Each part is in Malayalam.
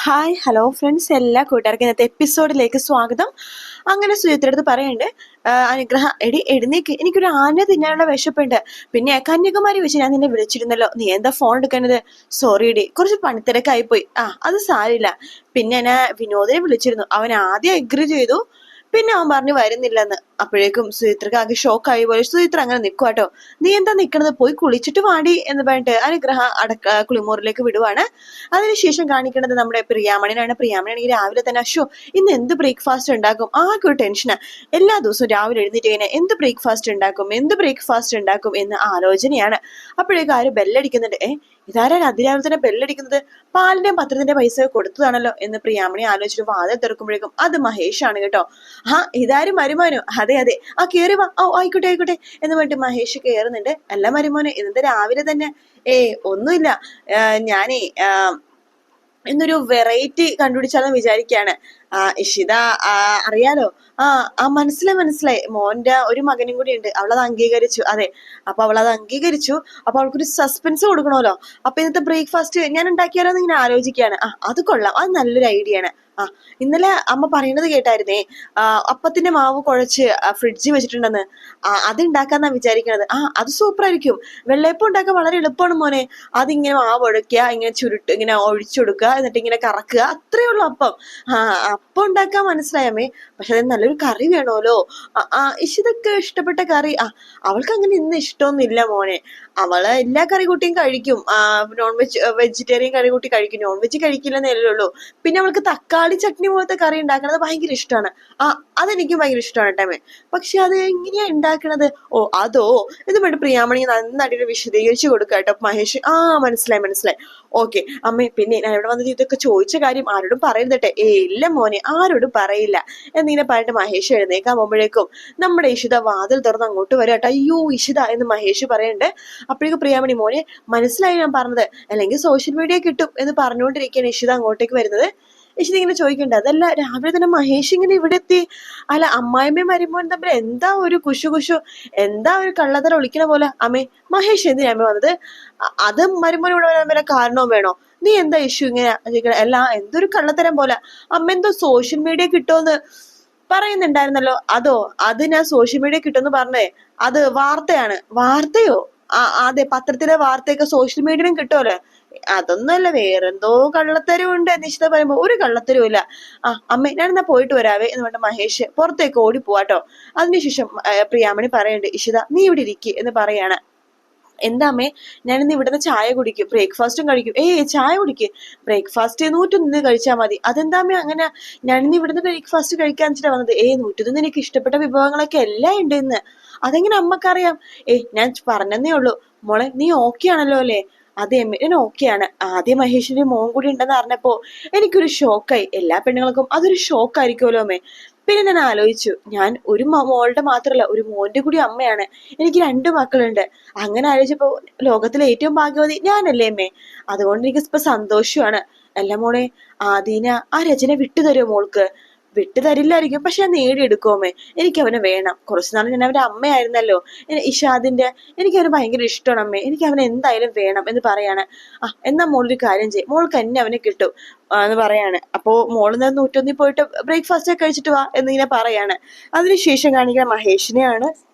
ഹായ് ഹലോ ഫ്രണ്ട്സ് എല്ലാ കൂട്ടുകാർക്കും ഇന്നത്തെ എപ്പിസോഡിലേക്ക് സ്വാഗതം. അങ്ങനെ സുചിത്രടുത്ത് പറയുന്നുണ്ട് "ആ, അനുഗ്രഹ എടി എഴുന്നേക്ക്. എനിക്കൊരു ആന തിന്നാനുള്ള വിശപ്പുണ്ട്. പിന്നെ കന്യാകുമാരി വെച്ച് ഞാൻ നിന്നെ വിളിച്ചിരുന്നല്ലോ. നീ എന്താ ഫോൺ എടുക്കുന്നത്? സോറി ഡി കുറച്ച് പണിത്തിരക്കായി പോയി. ആ അത് സാരില്ല പിന്നെ ഞാൻ വിനോദിനെ വിളിച്ചിരുന്നു. അവൻ ആദ്യം എഗ്രി ചെയ്തു. പിന്നെ അവൻ പറഞ്ഞു വരുന്നില്ലെന്ന്. അപ്പോഴേക്കും സുചിത്രക്ക് ആകെ ഷോക്കായി പോലെ സുചിത്ര അങ്ങനെ നിൽക്കുവാട്ടോ നീ എന്താ നിൽക്കണത്? പോയി കുളിച്ചിട്ട് വാടി എന്ന് പറഞ്ഞിട്ട് അനുഗ്രഹ അടക്ക കുളിമുറിലേക്ക് വിടുവാണ്. അതിനുശേഷം കാണിക്കുന്നത് നമ്മുടെ പ്രിയാമണിനാണ്. പ്രിയാമണിയാണെങ്കിൽ രാവിലെ തന്നെ അശോ ഇന്ന് എന്ത് ബ്രേക്ക്ഫാസ്റ്റ് ഉണ്ടാക്കും? ആകെ ഒരു ടെൻഷനാ എല്ലാ ദിവസവും രാവിലെ എഴുന്നേറ്റ് കഴിഞ്ഞാൽ എന്ത് ബ്രേക്ക്ഫാസ്റ്റ് ഉണ്ടാക്കും? എന്ത് ബ്രേക്ക്ഫാസ്റ്റ് ഉണ്ടാക്കും? എന്ന ആലോചനയാണ്. അപ്പോഴേക്കും ആര് ബെല്ലടിക്കുന്നുണ്ട് ഏ ഇതാരാ അതിരാവിലെ തന്നെ ബെല്ലടിക്കുന്നത്? പാലിന്റെ പത്രത്തിന്റെ പൈസ കൊടുത്തതാണല്ലോ എന്ന് പ്രിയാമണി ആലോചിച്ചിട്ട് വാതിൽ തുറക്കുമ്പോഴേക്കും അത് മഹേഷ് ആണ് കേട്ടോ. ആ ഇതാരും മരുമാനോ? അതെ അതെ. ആ കേറി വാ. ഓ ആയിക്കോട്ടെ ആയിക്കോട്ടെ എന്ന് പറഞ്ഞിട്ട് മഹേഷ് കേറുന്നുണ്ട്. അല്ല മരുമോനെ ഇന്നത്തെ രാവിലെ തന്നെ? ഏ ഒന്നുമില്ല. ഞാനേ ആ, ഇന്നൊരു വെറൈറ്റി കണ്ടുപിടിച്ചാന്ന് വിചാരിക്കുകയാണ്. ആ ഇഷിത ആ, അറിയാലോ? ആ ആ മനസ്സിലായി മനസ്സിലായി. മോന്റെ ഒരു മകനും കൂടി ഉണ്ട്. അവളത് അംഗീകരിച്ചു. അതെ അപ്പൊ അവളത് അംഗീകരിച്ചു. അപ്പൊ അവൾക്കൊരു സസ്പെൻസ് കൊടുക്കണമല്ലോ. അപ്പൊ ഇന്നത്തെ ബ്രേക്ക്ഫാസ്റ്റ് ഞാൻ ഉണ്ടാക്കിയാലോ എന്ന് ഇങ്ങനെ ആലോചിക്കുകയാണ്. ആ അത് കൊള്ളാം. അത് നല്ലൊരു ഐഡിയ ആണ്. ആ ഇന്നലെ അമ്മ പറയണത് കേട്ടായിരുന്നേ അപ്പത്തിന്റെ മാവ് കുഴച്ച് ഫ്രിഡ്ജിൽ വെച്ചിട്ടുണ്ടെന്ന്. അത് ഉണ്ടാക്കാന്നാ വിചാരിക്കണത്. ആ അത് സൂപ്പർ ആയിരിക്കും വെള്ളയപ്പം ഉണ്ടാക്കാൻ വളരെ എളുപ്പമാണ് മോനെ. അതിങ്ങനെ മാവ് ഒഴക്കുക ഇങ്ങനെ ചുരുട്ട് ഇങ്ങനെ ഒഴിച്ചു കൊടുക്കുക എന്നിട്ട് ഇങ്ങനെ കറക്കുക. അത്രേ ഉള്ളൂ അപ്പം. ആ അപ്പം ഉണ്ടാക്കാൻ മനസ്സിലായമേ പക്ഷെ അത് നല്ലൊരു കറി വേണമല്ലോ. ആ, ഇഷിതൊക്കെ ഇഷ്ടപ്പെട്ട കറി. ആ അവൾക്ക് അങ്ങനെ ഇന്ന് ഇഷ്ടമൊന്നുമില്ല മോനെ. അവൾ എല്ലാ കറി കൂട്ടിയും കഴിക്കും. നോൺ വെജ് വെജിറ്റേറിയൻ കറി കൂട്ടി കഴിക്കും. നോൺ വെജ് കഴിക്കില്ലെന്നേ ഉള്ളൂ. പിന്നെ അവൾക്ക് തക്കാളി ചട്നി പോലത്തെ കറി ഉണ്ടാക്കുന്നത് ഭയങ്കര ഇഷ്ടമാണ്. ആ അതെനിക്കും ഭയങ്കര ഇഷ്ടമാണ് ടൈമേ. പക്ഷെ അത് എങ്ങനെയാ ഉണ്ടാക്കണത്? ഓ അതോ ഇത് വേണ്ട പ്രിയാമണി നന്നായിട്ട് വിശദീകരിച്ചു കൊടുക്കുക കേട്ടോ. മഹേഷ് ആ മനസ്സിലായി മനസ്സിലായി. ഓക്കെ അമ്മേ പിന്നെ ഞാൻ ഇവിടെ വന്നിട്ട് ഇതൊക്കെ ചോദിച്ച കാര്യം ആരോടും പറയരുതട്ടെ. ഏ ഇല്ല മോനെ ആരോടും പറയില്ല. എന്നിങ്ങനെ പറഞ്ഞിട്ട് മഹേഷ് എഴുന്നേക്കാൻ പോകുമ്പോഴേക്കും നമ്മുടെ ഇഷിത വാതിൽ തുറന്ന് അങ്ങോട്ട് വരാം കേട്ടോ. അയ്യോ ഇഷിത എന്ന് മഹേഷ് പറയുന്നുണ്ട്. അപ്പോഴേക്കും പ്രിയാമണി മോനെ മനസ്സിലായി ഞാൻ പറഞ്ഞത്. അല്ലെങ്കിൽ സോഷ്യൽ മീഡിയ കിട്ടും എന്ന് പറഞ്ഞുകൊണ്ടിരിക്കുകയാണ് ഇഷിത അങ്ങോട്ടേക്ക് വരുന്നത്. ഇഷിത ഇങ്ങനെ ചോദിക്കണ്ട. അതല്ല രാവിലെ തന്നെ മഹേഷ് ഇങ്ങനെ ഇവിടെ എത്തി. അല്ല അമ്മായിമ്മയും വരുമ്പോൾ തമ്മിൽ എന്താ ഒരു കുശു കുശു എന്താ ഒരു കള്ളത്തരം ഒളിക്കണ പോലെ? അമ്മേ മഹേഷ് എന്തിനാ അമ്മ വന്നത്? അത് മരുമോൻ ഇവിടെ വരാൻ വല്ല കാരണവും വേണോ? നീ എന്താ ഇഷ്യൂ ഇങ്ങനെ? അല്ല എന്തൊരു കള്ളത്തരം പോലെ? അമ്മ എന്തോ സോഷ്യൽ മീഡിയ കിട്ടുമെന്ന് പറയുന്നുണ്ടായിരുന്നല്ലോ. അതോ അത് ഞാൻ സോഷ്യൽ മീഡിയ കിട്ടുമെന്ന് പറഞ്ഞേ? അത് വാർത്തയാണ്. വാർത്തയോ? ആ അതെ പത്രത്തിലെ വാർത്തയൊക്കെ സോഷ്യൽ മീഡിയയിലും കിട്ടുമല്ലോ അതൊന്നുമല്ല വേറെന്തോ കള്ളത്തരവുണ്ട് ഉണ്ട് നിശ്ചിത പറയുമ്പോ. ഒരു കള്ളത്തരവും ഇല്ല ആ അമ്മ ഞാൻ പോയിട്ട് വരാവേ എന്ന് പറഞ്ഞ മഹേഷ് പുറത്തേക്ക് ഓടി പോവാട്ടോ അതിനുശേഷം പ്രിയാമണി പറയുന്നുണ്ട് ഇഷിത നീ ഇവിടെ ഇരിക്ക് എന്ന് പറയാണ്. എന്താ അമ്മേ ഞാനിന്ന് ഇവിടുന്ന് ചായ കുടിക്കും. ബ്രേക്ക്ഫാസ്റ്റും കഴിക്കും. ഏയ് ചായ കുടിക്ക്. ബ്രേക്ക്ഫാസ്റ്റ് നൂറ്റു നിന്ന് കഴിച്ചാൽ മതി. അതെന്താ അമ്മേ അങ്ങനെ? ഞാനിന്ന് ഇവിടുന്ന് ബ്രേക്ക്ഫാസ്റ്റ് കഴിക്കാൻ വെച്ചിട്ടാണ് വന്നത്. ഏയ് നൂറ്റു നിന്ന് എനിക്ക് ഇഷ്ടപ്പെട്ട വിഭവങ്ങളൊക്കെ എല്ലാം ഉണ്ട് ഇന്ന്. അതെങ്ങനെ അമ്മക്കറിയാം? ഏയ് ഞാൻ പറഞ്ഞതേ ഉള്ളൂ. മോളെ നീ ഓക്കെ ആണല്ലോ അല്ലേ? അതെ നോക്കിയാണ് ഓക്കെയാണ് ആദ്യം മഹേഷിന്റെ മോൻ കൂടി ഉണ്ടെന്ന് അറിഞ്ഞപ്പോ എനിക്കൊരു ഷോക്കായി എല്ലാ പെണ്ണുങ്ങൾക്കും അതൊരു ഷോക്കായിരിക്കുമല്ലോ അമ്മേ. പിന്നെ ഞാൻ ആലോചിച്ചു ഞാൻ ഒരു മോളുടെ മാത്രമല്ല ഒരു മോന്റെ കൂടി അമ്മയാണ്. എനിക്ക് രണ്ട് മക്കളുണ്ട്. അങ്ങനെ ആലോചിച്ചപ്പോ ലോകത്തിലെ ഏറ്റവും ഭാഗ്യവതി ഞാനല്ലേ അമ്മേ? അതുകൊണ്ട് എനിക്ക് ഇപ്പൊ സന്തോഷമാണ്. അല്ല മോളെ ആദീന ആ രചന വിട്ടുതരുമോ മോൾക്ക്? വിട്ടു തരില്ലായിരിക്കും. പക്ഷെ ഞാൻ നേടിയെടുക്കോമേ എനിക്ക് അവനെ വേണം. കുറച്ചു നാൾ ഞാൻ അവന്റെ അമ്മയായിരുന്നല്ലോ. ഇഷാദിന്റെ എനിക്ക് അവന് ഭയങ്കര ഇഷ്ടമാണ് അമ്മേ. എനിക്ക് അവനെ എന്തായാലും വേണം എന്ന് പറയാണ്. ആ എന്നാ മോളൊരു കാര്യം ചെയ്യും. മോൾക്ക് എന്നെ അവനെ കിട്ടും എന്ന് പറയാണ്. അപ്പോ മോളിന്ന് നൂറ്റൊന്നിൽ പോയിട്ട് ബ്രേക്ക്ഫാസ്റ്റ് ഒക്കെ കഴിച്ചിട്ട് വാ എന്നിങ്ങനെ പറയാണ്. അതിനുശേഷം കാണിക്കുന്ന മഹേഷിനെയാണ്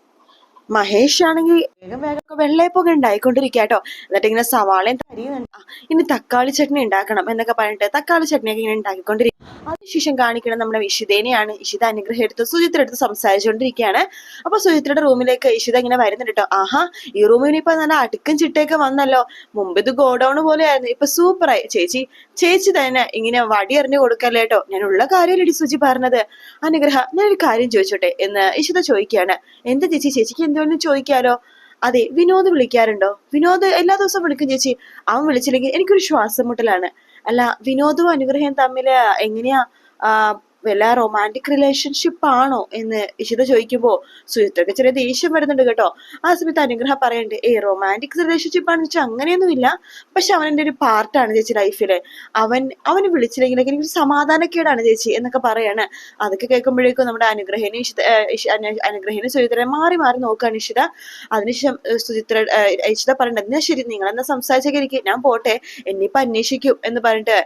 മഹേഷ് ആണെങ്കിൽ വേഗം വേഗം വെള്ളയപ്പൊക്കെ ഉണ്ടായിക്കൊണ്ടിരിക്കുക കേട്ടോ. എന്നിട്ട് ഇങ്ങനെ സവാളയും തരിയുന്നുണ്ട് ഇനി തക്കാളി ചട്നി ഉണ്ടാക്കണം എന്നൊക്കെ പറഞ്ഞിട്ട് തക്കാളി ചട്നിയൊക്കെ ഇങ്ങനെ ഉണ്ടാക്കിക്കൊണ്ടിരിക്കും അതിനുശേഷം കാണിക്കണം നമ്മുടെ ഇഷിതേനെയാണ് ഇഷിത അനുഗ്രഹം എടുത്ത് സുചിത്ര എടുത്ത് സംസാരിച്ചുകൊണ്ടിരിക്കുകയാണ്. അപ്പൊ സുചിത്രയുടെ റൂമിലേക്ക് ഇഷിത ഇങ്ങനെ വരുന്നുണ്ട് കേട്ടോ. ആഹാ ഈ റൂമിന് ഇപ്പൊ നല്ല അടുക്കും ചിട്ടയൊക്കെ വന്നല്ലോ. മുമ്പ് ഇത് ഗോഡൌൺ പോലെയായിരുന്നു. ഇപ്പൊ സൂപ്പറായി. ചേച്ചി ചേച്ചി തന്നെ ഇങ്ങനെ വടി എറിഞ്ഞു കൊടുക്കല്ലേ കേട്ടോ. ഞാൻ ഉള്ള കാര്യമല്ലടി സുചി പറഞ്ഞത്? അനുഗ്രഹ ഞാനൊരു കാര്യം ചോദിച്ചോട്ടെ എന്ന് ഇഷിത ചോദിക്കുകയാണ്. എന്താ ചേച്ചി? ചേച്ചിക്ക് എന്തുകൊണ്ടും ചോദിക്കാലോ? അതെ വിനോദ് വിളിക്കാറുണ്ടോ? വിനോദ് എല്ലാ ദിവസവും വിളിക്കും ചേച്ചി. അവൻ വിളിച്ചില്ലെങ്കിൽ എനിക്കൊരു ശ്വാസം മുട്ടലാണ്. അല്ല വിനോദവും അനുഗ്രഹം തമ്മിൽ എങ്ങനെയാ വല്ല റൊമാന്റിക് റിലേഷൻഷിപ്പ് ആണോ എന്ന് ഇഷിത ചോദിക്കുമ്പോൾ സുഹൃത്തൊക്കെ ചെറിയ ദേഷ്യം വരുന്നുണ്ട് കേട്ടോ. ആ സമയത്ത് അനുഗ്രഹം പറയുന്നുണ്ട് ഏ റൊമാന്റിക് റിലേഷൻഷിപ്പ് ആണെന്ന് വെച്ചാൽ അങ്ങനെയൊന്നുമില്ല. പക്ഷെ അവൻ എന്റെ ഒരു പാർട്ടാണ് ചേച്ചി ലൈഫിൽ അവൻ അവന് വിളിച്ചില്ലെങ്കിലൊക്കെ എനിക്ക് സമാധാനക്കേടാണ് ചേച്ചി എന്നൊക്കെ പറയാണ്. അതൊക്കെ കേൾക്കുമ്പോഴേക്കും നമ്മുടെ അനുഗ്രഹിനെ ഇഷിത അനുഗ്രഹിനെ സുചിത്രനെ മാറി മാറി നോക്കുകയാണ് ഇഷിത. അതിനുശേഷം സുചിത്ര ഇഷിത പറയണ്ട എന്നാ ശരി നിങ്ങൾ എന്നാ സംസാരിച്ചൊക്കെ ഇരിക്കും. ഞാൻ പോട്ടെ. എന്നിപ്പോ അന്വേഷിക്കും എന്ന് പറഞ്ഞിട്ട്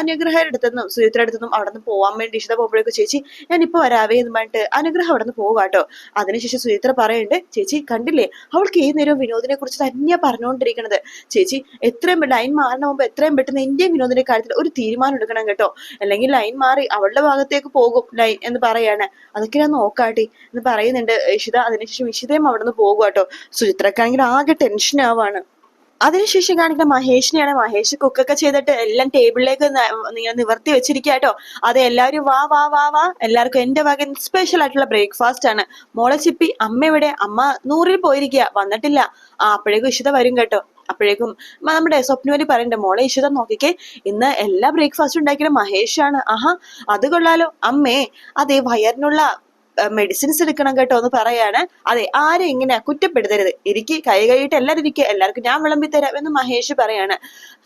അനുഗ്രഹയുടെ അടുത്തുനിന്നും സുചിത്ര അടുത്തുനിന്നും അവിടെ നിന്ന് പോകാൻ വേണ്ടി ഇഷിത പോകുമ്പോഴേക്കും ചേച്ചി ഞാൻ ഇപ്പൊ വരാവേ എന്ന് പറഞ്ഞിട്ട് അനുഗ്രഹം അവിടെ നിന്ന് പോകാട്ടോ അതിനുശേഷം സുചിത്ര പറയുന്നുണ്ട് ചേച്ചി കണ്ടില്ലേ? അവൾക്ക് ഏത് നേരവും വിനോദിനെ കുറിച്ച് തന്നെയാ പറഞ്ഞുകൊണ്ടിരിക്കണത് ചേച്ചി എത്രയും ലൈൻ മാറണ മുമ്പ് എത്രയും പെട്ടെന്ന് എന്റെയും വിനോദിന്റെ കാര്യത്തിൽ ഒരു തീരുമാനം എടുക്കണം കേട്ടോ. അല്ലെങ്കിൽ ലൈൻ മാറി അവളുടെ ഭാഗത്തേക്ക് പോകും ലൈൻ എന്ന് പറയാണ്. അതൊക്കെ ഞാൻ നോക്കാട്ടെ എന്ന് പറയുന്നുണ്ട് ഇഷിത അതിനുശേഷം ഇഷിതയും അവിടെ നിന്ന് പോകുക കേട്ടോ സുചിത്രക്കാണെങ്കിൽ ആകെ ടെൻഷൻ ആവാണ്. അതിനുശേഷം കാണിക്കുന്ന മഹേഷിനെയാണ് മഹേഷ് കുക്കൊക്കെ ചെയ്തിട്ട് എല്ലാം ടേബിളിലേക്ക് നിവർത്തി വെച്ചിരിക്കാട്ടോ കേട്ടോ അത് എല്ലാവരും വാ വാ വാ വാ. എല്ലാവർക്കും എന്റെ വകൻ സ്പെഷ്യൽ ആയിട്ടുള്ള ബ്രേക്ക്ഫാസ്റ്റ് ആണ്. മോളെ ചിപ്പി അമ്മ എവിടെ? അമ്മ നൂറിൽ പോയിരിക്കുക വന്നിട്ടില്ല. ആ അപ്പോഴേക്കും ഇഷിത വരും കേട്ടോ. അപ്പോഴേക്കും നമ്മുടെ സ്വപ്നവലി പറയണ്ട മോളെ ഇഷിത നോക്കിക്കേ. ഇന്ന് എല്ലാ ബ്രേക്ക്ഫാസ്റ്റും ഉണ്ടാക്കിയത് മഹേഷാണ്. ആഹാ അത് കൊള്ളാലോ. അമ്മേ അതെ വയറിനുള്ള മെഡിസിൻസ് എടുക്കണം കേട്ടോ എന്ന് പറയാണ്. അതെ ആരും ഇങ്ങനെ കുറ്റപ്പെടുത്തരുത്? എനിക്ക് കൈ കഴുകിയിട്ട് എല്ലാവരും ഇരിക്കുക എല്ലാവർക്കും ഞാൻ വിളമ്പി തരാം എന്ന് മഹേഷ് പറയാണ്.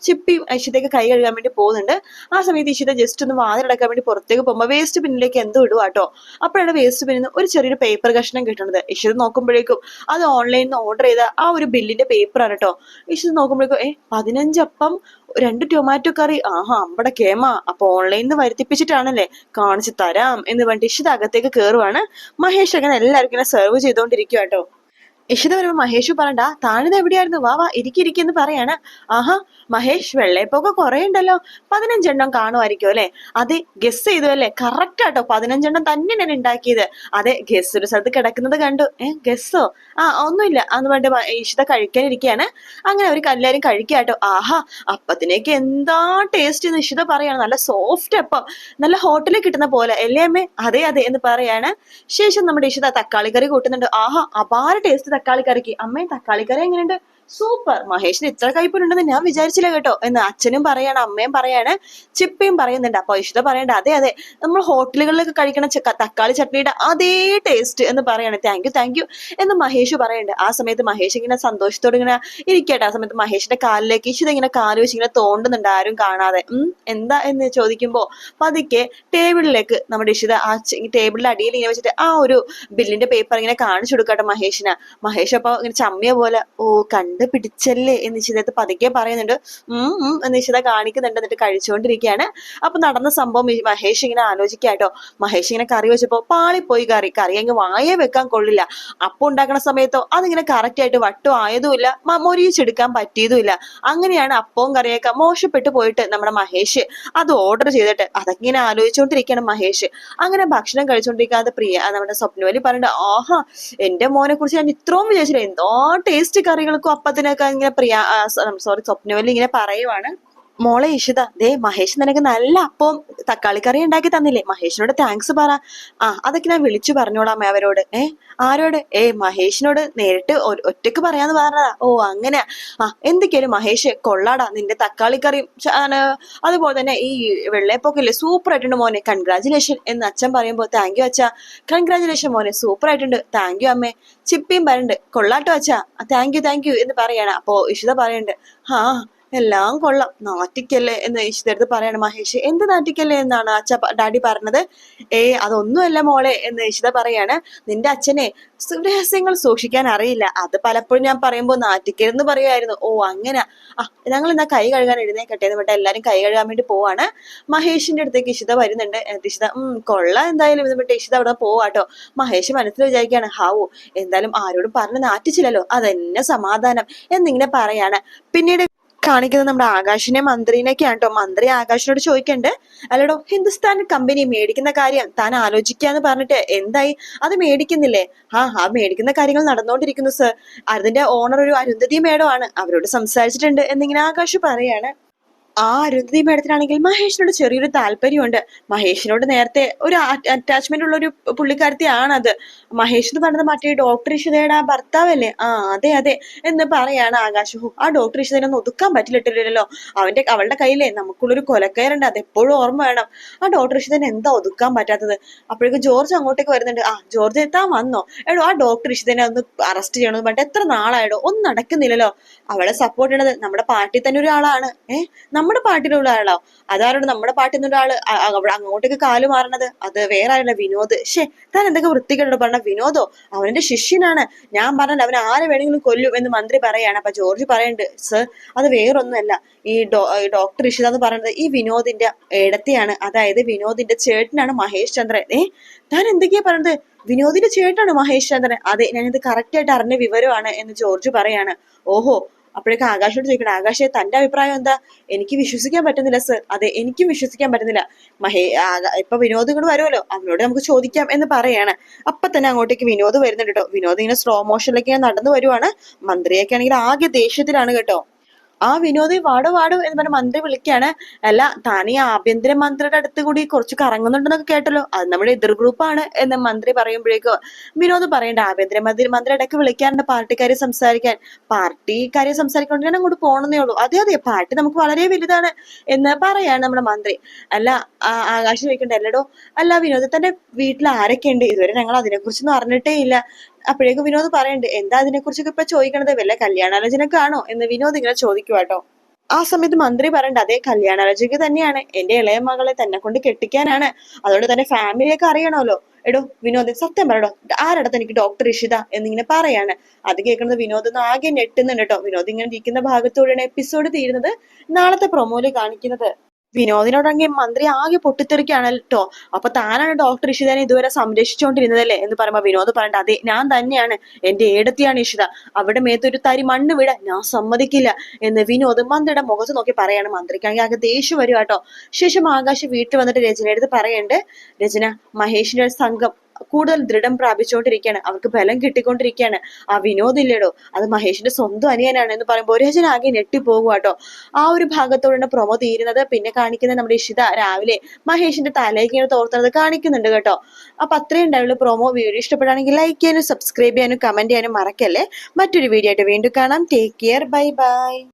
ചിപ്പിയും ഐശ്വതയ്ക്ക് കൈ കഴുകാൻ വേണ്ടി പോകുന്നുണ്ട്. ആ സമയത്ത് ഈശ്വത ജസ്റ്റ് ഒന്ന് വാതിലടക്കാൻ വേണ്ടി പുറത്തേക്ക് പോകുമ്പോൾ വേസ്റ്റ് ബിന്നിലേക്ക് എന്തോ ഇടുക കേട്ടോ അപ്പോഴാണ് വേസ്റ്റ് ബിന്നിൽ നിന്ന് ഒരു ചെറിയൊരു പേപ്പർ കഷ്ണം കിട്ടുന്നത്. ഇഷിത നോക്കുമ്പോഴേക്കും അത് ഓൺലൈനിൽ നിന്ന് ഓർഡർ ചെയ്ത ആ ഒരു ബില്ലിന്റെ പേപ്പറാണ് കേട്ടോ ഇഷിത നോക്കുമ്പോഴേക്കും ഏ പതിനഞ്ചപ്പം രണ്ട് ടൊമാറ്റോ കറി ആഹാ അമ്പടെ കേമ അപ്പൊ ഓൺലൈനിൽ നിന്ന് വരുത്തിപ്പിച്ചിട്ടാണല്ലേ? കാണിച്ചു തരാം. എന്ന് പറഞ്ഞിട്ട് ഇഷിത അകത്തേക്ക് കയറുവാണ് മഹേഷ് അങ്ങനെ എല്ലാവർക്കും ഇങ്ങനെ സെർവ് ചെയ്തുകൊണ്ടിരിക്കുക കേട്ടോ ഇഷിത വരുമ്പോ മഹേഷ് പറണ്ട താഴ്ന്ന എവിടെയായിരുന്നു? വാ വാ ഇരിക്കിരിക്കെന്ന് പറയാണ്. ആഹാ മഹേഷ് വെള്ളയപ്പൊക്കെ കുറെ ഉണ്ടല്ലോ പതിനഞ്ചെണ്ണം കാണുമായിരിക്കും അല്ലെ? അതെ ഗസ് ചെയ്തു അല്ലേ? കറക്റ്റ് ആട്ടോ പതിനഞ്ചെണ്ണം തന്നെ ഞാൻ ഉണ്ടാക്കിയത് അതെ ഗസ് ഒരു സ്ഥലത്ത് കിടക്കുന്നത് കണ്ടു. ഏ ഗസ്സോ ആ ഒന്നുമില്ല. അന്ന് വേണ്ട ഇഷിത കഴിക്കാനിരിക്കുകയാണ് അങ്ങനെ അവർ എല്ലാവരും കഴിക്കാട്ടോ. ആഹാ അപ്പത്തിനേക്ക് എന്താ ടേസ്റ്റ് എന്ന് ഇഷിത പറയാണ്. നല്ല സോഫ്റ്റ് അപ്പം. നല്ല ഹോട്ടലിൽ കിട്ടുന്ന പോലെ. അല്ലേ അമ്മേ? അതെ അതെ എന്ന് പറയാണ്. ശേഷം നമ്മുടെ ഇഷിത തക്കാളി കറി കൂട്ടുന്നുണ്ട്. ആഹാ അപാര ടേസ്റ്റ് തക്കാളി കറിക്ക് അമ്മേ തക്കാളി കറി എങ്ങനെയുണ്ട്? സൂപ്പർ. മഹേഷിന് ഇത്ര കൈപ്പുണ്ടെന്ന് ഞാൻ വിചാരിച്ചില്ല കേട്ടോ. എന്ന് അച്ഛനും പറയാണ് അമ്മയും പറയാണ് ചിപ്പയും പറയുന്നുണ്ട്. അപ്പൊ ഇഷിത പറയണ്ട അതെ അതെ നമ്മൾ ഹോട്ടലുകളിലൊക്കെ കഴിക്കണ തക്കാളി ചട്നിയുടെ അതേ ടേസ്റ്റ് എന്ന് പറയാണ്. താങ്ക് യു താങ്ക് യു എന്ന് മഹേഷ് പറയുന്നുണ്ട് ആ സമയത്ത് മഹേഷ് ഇങ്ങനെ സന്തോഷത്തോടെ ഇങ്ങനെ ഇരിക്കട്ടെ. ആ സമയത്ത് മഹേഷിന്റെ കാലിലേക്ക് ഇഷിത ഇങ്ങനെ കാൽ വെച്ച് ഇങ്ങനെ തോണ്ടുന്നുണ്ട് ആരും കാണാതെ. എന്താ എന്ന് ചോദിക്കുമ്പോ പതുക്കെ ടേബിളിലേക്ക് നമ്മുടെ ഇഷിത ആ ടേബിളിന്റെ അടിയിൽ ഇങ്ങനെ വെച്ചിട്ട് ആ ഒരു ബില്ലിന്റെ പേപ്പർ ഇങ്ങനെ കാണിച്ചു കൊടുക്കട്ടെ മഹേഷിന്. മഹേഷ് അപ്പൊ ഇങ്ങനെ ചമ്മിയ പോലെ ഓ കണ്ട് പിടിച്ചല്ലേ എന്ന് ഇഷിതത്ത് പതുക്കെ പറയുന്നുണ്ട്. ഉം എന്ന് ഇഷിത കാണിക്കുന്നുണ്ട്. എന്നിട്ട് കഴിച്ചുകൊണ്ടിരിക്കുകയാണ് അപ്പൊ നടന്ന സംഭവം മഹേഷ് ഇങ്ങനെ ആലോചിക്കാട്ടോ മഹേഷ് ഇങ്ങനെ കറി വെച്ചപ്പോ പാളിപ്പോയി കറി. കറി അങ്ങ് വായ വെക്കാൻ കൊള്ളില്ല. അപ്പം ഉണ്ടാക്കുന്ന സമയത്തോ അതിങ്ങനെ കറക്റ്റ് ആയിട്ട് വട്ടം ആയതുമില്ല. മൊരിയിച്ചെടുക്കാൻ പറ്റിയതുമില്ല. അങ്ങനെയാണ് അപ്പവും കറിയൊക്കെ മോശപ്പെട്ടു പോയിട്ട് നമ്മുടെ മഹേഷ് അത് ഓർഡർ ചെയ്തിട്ട് അതങ്ങനെ ആലോചിച്ചുകൊണ്ടിരിക്കുകയാണ് മഹേഷ്. അങ്ങനെ ഭക്ഷണം കഴിച്ചുകൊണ്ടിരിക്കാതെ പ്രിയ നമ്മുടെ സ്വപ്നവലി പറഞ്ഞിട്ട് ആഹാ എന്റെ മോനെ കുറിച്ച് ഞാൻ ഇത്രയും വിചാരിച്ചില്ല. എന്തോ ടേസ്റ്റ് കറികൾക്കും അപ്പത്തിനൊക്കെ ഇങ്ങനെ പ്രിയ സോറി സ്വപ്നവല്ലി ഇങ്ങനെ പറയുവാണ്. മോളെ ഇഷിത ദേ മഹേഷ് നിനക്ക് നല്ല അപ്പവും തക്കാളി കറി ഉണ്ടാക്കി തന്നില്ലേ? മഹേഷിനോട് താങ്ക്സ് പറ. ആ അതൊക്കെ ഞാൻ വിളിച്ചു പറഞ്ഞോളാം അവരോട്. ഏ ആരോട്? ഏ മഹേഷിനോട് നേരിട്ട് ഒറ്റയ്ക്ക് പറയാന്ന് പറഞ്ഞതാ. ഓ അങ്ങനെ ആ എന്തൊക്കെയാലും മഹേഷ് കൊള്ളാടാ നിന്റെ തക്കാളി കറി ആണ്, അതുപോലെ തന്നെ ഈ വെള്ളയപ്പൊക്കെ ഇല്ലേ സൂപ്പർ ആയിട്ടുണ്ട് മോനെ. കൺഗ്രാചുലേഷൻ എന്ന് അച്ഛൻ പറയുമ്പോൾ താങ്ക് യു അച്ഛാ. കൺഗ്രാചുലേഷൻ മോനെ. സൂപ്പർ ആയിട്ടുണ്ട്. താങ്ക് യു അമ്മേ. ചിപ്പിയും പറയുന്നുണ്ട് കൊള്ളാട്ടോ അച്ഛാ. താങ്ക് യു താങ്ക് യു എന്ന് പറയാണ്. അപ്പോ ഇഷിത പറയുന്നുണ്ട് ആ എല്ലാം കൊള്ളാം. നാട്ടിക്കല്ലേ എന്ന് ഇഷിതടുത്ത് പറയാണ് മഹേഷ്. എന്ത് നാട്ടിക്കല്ലേ എന്നാണ് അച്ഛ ഡാഡി പറഞ്ഞത്? ഏ അതൊന്നുമല്ല മോളെ എന്ന് ഈശ്വര പറയാണ്. നിന്റെ അച്ഛനെ രഹസ്യങ്ങൾ സൂക്ഷിക്കാൻ അറിയില്ല. അത് പലപ്പോഴും ഞാൻ പറയുമ്പോൾ നാറ്റിക്കലെന്ന് പറയുമായിരുന്നു. ഓ അങ്ങനെ. ആ ഞങ്ങൾ എന്നാ കൈ കഴുകാൻ എഴുന്നേക്കട്ടെ എന്ന് പറഞ്ഞാൽ എല്ലാരും കൈ കഴുകാൻ വേണ്ടി പോവാണ്. മഹേഷിന്റെ അടുത്തേക്ക് ഇഷിത വരുന്നുണ്ട്. ഇഷിത ഉം കൊള്ള എന്തായാലും. എന്ന് പറഞ്ഞിട്ട് ഇഷിത അവിടെ പോവാട്ടോ. മഹേഷ് മനസ്സിൽ വിചാരിക്കുകയാണ് ഹാവു എന്തായാലും ആരോടും പറഞ്ഞ് നാറ്റിച്ചില്ലല്ലോ. അതെന്നെ സമാധാനം എന്നിങ്ങനെ പറയാണ്. പിന്നീട് കാണിക്കുന്നത് നമ്മുടെ ആകാശിനെ മന്ത്രിനെയൊക്കെയാണ് കേട്ടോ മന്ത്രി ആകാശിനോട് ചോദിക്കണ്ട് അല്ലടോ ഹിന്ദുസ്ഥാൻ കമ്പനി മേടിക്കുന്ന കാര്യം താൻ ആലോചിക്കാന്ന് പറഞ്ഞിട്ട് എന്തായി? അത് മേടിക്കുന്നില്ലേ? ആ ആ മേടിക്കുന്ന കാര്യങ്ങൾ നടന്നുകൊണ്ടിരിക്കുന്നു സർ. അതിന്റെ ഓണർ ഒരു അരുന്ധതി മേഡം ആണ്. അവരോട് സംസാരിച്ചിട്ടുണ്ട് എന്നിങ്ങനെ ആകാശ് പറയാണ്. ആ അരുന്ധതി മേഡത്തിനാണെങ്കിൽ മഹേഷിനോട് ചെറിയൊരു താല്പര്യമുണ്ട്. മഹേഷിനോട് നേരത്തെ ഒരു അറ്റാച്ച്മെന്റ് ഉള്ള ഒരു പുള്ളിക്കാരത്തിയാണ് അത് മഹേഷ് എന്ന് പറഞ്ഞത് മറ്റേ ഡോക്ടർ ഇഷിതയുടെ ഭർത്താവല്ലേ? ആ അതെ അതെ എന്ന് പറയാണ് ആകാശ്. ആ ഡോക്ടർ ഇഷിതനെ ഒതുക്കാൻ പറ്റില്ലല്ലോ അവന്റെ അവളുടെ കയ്യിലേ നമുക്കുള്ളൊരു കൊലക്കയറുണ്ട്. അത് എപ്പോഴും ഓർമ്മ വേണം. ആ ഡോക്ടർ ഇഷിതനെ എന്താ ഒതുക്കാൻ പറ്റാത്തത്? അപ്പോഴേക്കും ജോർജ് അങ്ങോട്ടേക്ക് വരുന്നുണ്ട്. ആ ജോർജ് എത്താൻ വന്നോ? എടോ ആ ഡോക്ടർ ഇഷിതനെ ഒന്ന് അറസ്റ്റ് ചെയ്യണമെന്ന് പറഞ്ഞിട്ട് എത്ര നാളായടോ? ഒന്നും നടക്കുന്നില്ലല്ലോ. അവളെ സപ്പോർട്ട് ചെയ്യണത് നമ്മുടെ പാർട്ടി തന്നെ ഒരാളാണ്. ഏഹ് നമ്മുടെ പാട്ടിനുള്ള ആളോ. അതാരോട് നമ്മുടെ പാട്ടിനുള്ള ആൾ? അവിടെ അങ്ങോട്ടേക്ക് കാൽ മാറണത്? അത് വേറെ ആരല്ല വിനോദ്. ഷേ താൻ എന്തൊക്കെ വൃത്തികളോട് പറഞ്ഞ വിനോദോ? അവന്റെ ശിഷ്യനാണ്. ഞാൻ പറഞ്ഞത് അവൻ ആരെ വേണമെങ്കിലും കൊല്ലും എന്ന് മന്ത്രി പറയാണ്. അപ്പൊ ജോർജ് പറയുന്നുണ്ട് സർ അത് വേറൊന്നുമല്ല. ഈ ഡോക്ടർ ഇഷിത എന്ന് പറയുന്നത് ഈ വിനോദിന്റെ ഇടത്തെയാണ് അതായത് വിനോദിന്റെ ചേട്ടനാണ് മഹേഷ് ചന്ദ്രൻ. ഏ താൻ എന്തൊക്കെയാ പറഞ്ഞത് വിനോദിന്റെ ചേട്ടനാണ് മഹേഷ് ചന്ദ്രൻ. അതെ ഞാനിത് കറക്റ്റ് ആയിട്ട് അറിഞ്ഞ വിവരമാണ് എന്ന് ജോർജ് പറയാണ്. ഓഹോ അപ്പോഴേക്ക് ആകാശോട് ചോദിക്കണം ആകാശെ തന്റെ അഭിപ്രായം എന്താ? എനിക്ക് വിശ്വസിക്കാൻ പറ്റുന്നില്ല സർ അതെ എനിക്കും വിശ്വസിക്കാൻ പറ്റുന്നില്ല. മഹേ ഇപ്പൊ വിനോദ് ഇങ്ങോട്ട് വരുമല്ലോ. അവനോട് നമുക്ക് ചോദിക്കാം എന്ന് പറയാണ്. അപ്പൊ തന്നെ അങ്ങോട്ടേക്ക് വിനോദ് വരുന്നുണ്ട് കേട്ടോ വിനോദ് ഇങ്ങനെ സ്ലോ മോഷനിലേക്ക് ഇങ്ങനെ നടന്നു വരുവാണ്. മന്ത്രിയൊക്കെ ആണെങ്കിൽ ആകെ ദേഷ്യത്തിലാണ് കേട്ടോ. ആ വിനോദി വാടോ വാടോ എന്ന് പറഞ്ഞ മന്ത്രി വിളിക്കുകയാണ് അല്ല താൻ ഈ ആഭ്യന്തര മന്ത്രിയുടെ അടുത്ത് കൂടി കുറച്ച് കറങ്ങുന്നുണ്ടെന്നൊക്കെ കേട്ടല്ലോ. അത് നമ്മുടെ എതിർ ഗ്രൂപ്പാണ് എന്ന് മന്ത്രി പറയുമ്പോഴേക്കോ വിനോദ് പറയണ്ട ആഭ്യന്തര മന്ത്രി മന്ത്രി ഇടയ്ക്ക് വിളിക്കാറുണ്ട് പാർട്ടിക്കാരെ സംസാരിക്കാൻ. പാർട്ടിക്കാരെ സംസാരിക്കൊണ്ട് ഞാൻ അങ്ങോട്ട് പോകണമെന്നേ ഉള്ളൂ. അതെ അതെ പാർട്ടി നമുക്ക് വളരെ വലുതാണ് എന്ന് പറയാണ് നമ്മുടെ മന്ത്രി. അല്ല ആകാശ് ചോദിക്കണ്ട അല്ലടോ അല്ല വിനോദ് തന്റെ വീട്ടിൽ ആരൊക്കെ ഉണ്ട് ഇതുവരെ ഞങ്ങൾ അതിനെക്കുറിച്ചൊന്നും അറിഞ്ഞിട്ടേ ഇല്ല. അപ്പോഴേക്കും വിനോദ് പറയണ്ട് എന്താ അതിനെക്കുറിച്ചൊക്കെ ഇപ്പൊ ചോദിക്കണത്? വല്ല കല്യാണാലോചനക്കാണോ? എന്ന് വിനോദ് ഇങ്ങനെ ചോദിക്കുവാട്ടോ ആ സമയത്ത് മന്ത്രി പറയണ്ട അതേ കല്യാണാലോചനയ്ക്ക് തന്നെയാണ്. എന്റെ ഇളയ മകളെ തന്നെ കൊണ്ട് കെട്ടിക്കാനാണ്. അതുകൊണ്ട് തന്നെ ഫാമിലിയൊക്കെ അറിയണമല്ലോ. എടോ വിനോദ് സത്യം പറയടോ ആരടത്ത് എനിക്ക് ഡോക്ടർ ഇഷിത എന്നിങ്ങനെ പറയാണ്. അത് കേൾക്കുന്നത് വിനോദ് ഒന്ന് ആകെ ഞെട്ടുന്നുണ്ട് കേട്ടോ വിനോദ് ഇങ്ങനെ ഇരിക്കുന്ന ഭാഗത്തോടെയാണ് എപ്പിസോഡ് തീരുന്നത്. നാളത്തെ പ്രൊമോയിൽ കാണിക്കുന്നത്. വിനോദിനോടാണെങ്കിൽ മന്ത്രി ആകെ പൊട്ടിത്തെറിക്കാണ് കേട്ടോ അപ്പൊ താനാണ് ഡോക്ടർ ഇഷിതനെ ഇതുവരെ സംരക്ഷിച്ചുകൊണ്ടിരുന്നതല്ലേ? എന്ന് പറയുമ്പോ വിനോദ് പറയണ്ട അതെ ഞാൻ തന്നെയാണ്. എന്റെ ഏടത്തിയാണ് ഇഷിത. അവിടെ മേത്തൊരു തരി മണ്ണ് വിട. ഞാൻ സമ്മതിക്കില്ല. എന്ന് വിനോദ് മന്ത്രിയുടെ മുഖത്ത് നോക്കി പറയാണ് മന്ത്രിക്കാണെങ്കിൽ ആകെ ദേഷ്യം വരും കേട്ടോ ശേഷം ആകാശ് വീട്ടിൽ വന്നിട്ട് രചന എടുത്ത് പറയണ്ട് രചന മഹേഷിന്റെ സംഘം കൂടുതൽ ദൃഢം പ്രാപിച്ചുകൊണ്ടിരിക്കുകയാണ്. അവർക്ക് ബലം കിട്ടിക്കൊണ്ടിരിക്കുകയാണ്. ആ വിനോദ് ഇല്ലടോ? അത് മഹേഷിന്റെ സ്വന്തം അനിയനാണ് എന്ന് പറയുമ്പോൾ രചന ആകെ ഞെട്ടിപ്പോകുക കേട്ടോ ആ ഒരു ഭാഗത്തോടെ പ്രൊമോ തീരുന്നത്. പിന്നെ കാണിക്കുന്ന നമ്മുടെ ഇഷിത രാവിലെ മഹേഷിന്റെ തലേക്ക് ഇങ്ങനെ തോർത്തുന്നത് കാണിക്കുന്നുണ്ട് കേട്ടോ. അപ്പൊ അത്രയും ഉണ്ടായുള്ള പ്രൊമോ വീഡിയോ ഇഷ്ടപ്പെടുകയാണെങ്കിൽ ലൈക്ക് ചെയ്യാനും സബ്സ്ക്രൈബ് ചെയ്യാനും കമന്റ് ചെയ്യാനും മറക്കല്ലേ? മറ്റൊരു വീഡിയോ ആയിട്ട് വീണ്ടും കാണാം. Take care bye bye